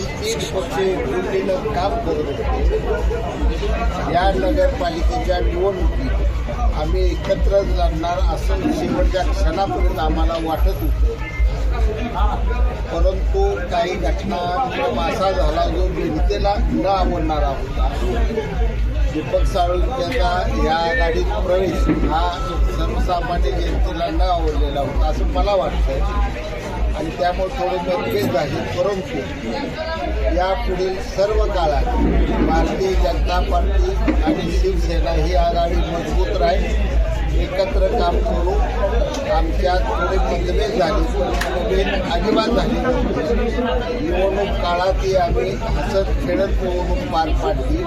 तीन पक्ष एकजुटीनं काम करत होते. या नगरपालिकेच्या निवडणुकीत आम्ही एकत्रच लढणार असं शेवटच्या क्षणापर्यंत आम्हाला वाटत होतं. परंतु काही घटनाक्रम असा झाला जो जनतेला न आवडणारा होता. दीपक सावंत यांचा या गाडीत प्रवेश हा सर्वसामान्य जनतेला न आवडलेला होता असं मला वाटतं आणि त्यामुळे थोडं मतभेद आहे परंतु यापुढील सर्व काळात भारतीय जनता पार्टी आणि शिवसेना ही आघाडी मजबूत राहील. एकत्र काम करू. आमच्या थोडे मतभेद झाले. मतभेद अजिबात झाले निवडणूक काळातही आम्ही हसत खेळत निवडणूक पार पाडली.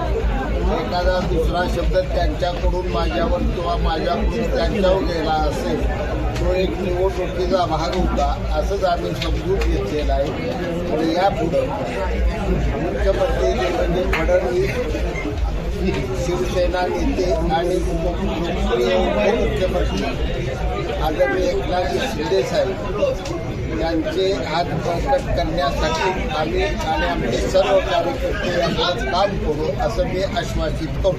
एखादा दुसरा शब्द त्यांच्याकडून माझ्यावर किंवा माझ्याकडून त्यांच्यावर गेला असेल तो एक निवडणुकीचा भाग होता असंच आम्ही समजून घेतलेला आहे. आणि यापुढं मुख्यमंत्री देवेंद्र म्हणजे फडणवीस शिवसेना नेते आणि लोकप्रिय उपमुख्यमंत्री आदरणीय एकनाथजी शिंदे साहेब यांचे हात बळकट करण्यासाठी आम्ही आणि आमचे सर्व कार्यकर्ते याकडे काम करू असं मी आश्वासित करतो.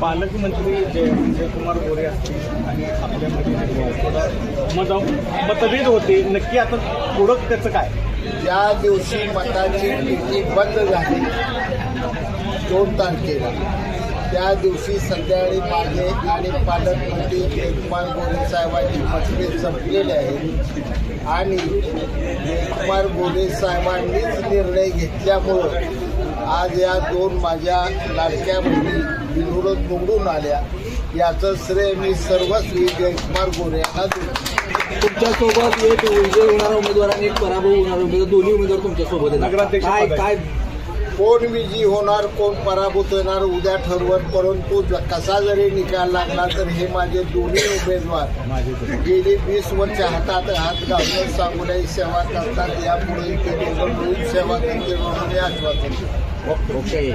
पालकमंत्री जय जयकुमार गोरे असतील आणि आपल्यामध्ये मत मतभेद होते नक्की आता पुढं त्याचं काय? ज्या दिवशी मताची बंद झाली दोन तारखेला त्या दिवशी संध्याकाळी माझे आणि पालकमंत्री जयकुमार गोरे साहेबांची मतभेद संपलेले आहेत आणि जयकुमार गोरे साहेबांनीच निर्णय घेतल्यामुळं आज या दोन माझ्या लाडक्या मुली बिनविरोध निवडून आल्या. याचं श्रेय मी सर्वस्वी जयकुमार गोरे यांना देतो. तुमच्यासोबत एक विजय होणारा उमेदवार आणि एक पराभव होणारा उमेदवार. दोन्ही उमेदवार तुमच्यासोबत काय काय. कोण विजयी होणार कोण पराभूत होणार उद्या ठरवत परंतु कसा जरी निकाल लागला तर हे माझे दोन्ही उमेदवार गेली वीस वर्ष हातात हात घालून सांगूनही सेवा करतात. यापुढे ते दोघं मिळून सेवा करतील म्हणून आश्वासन. ओके.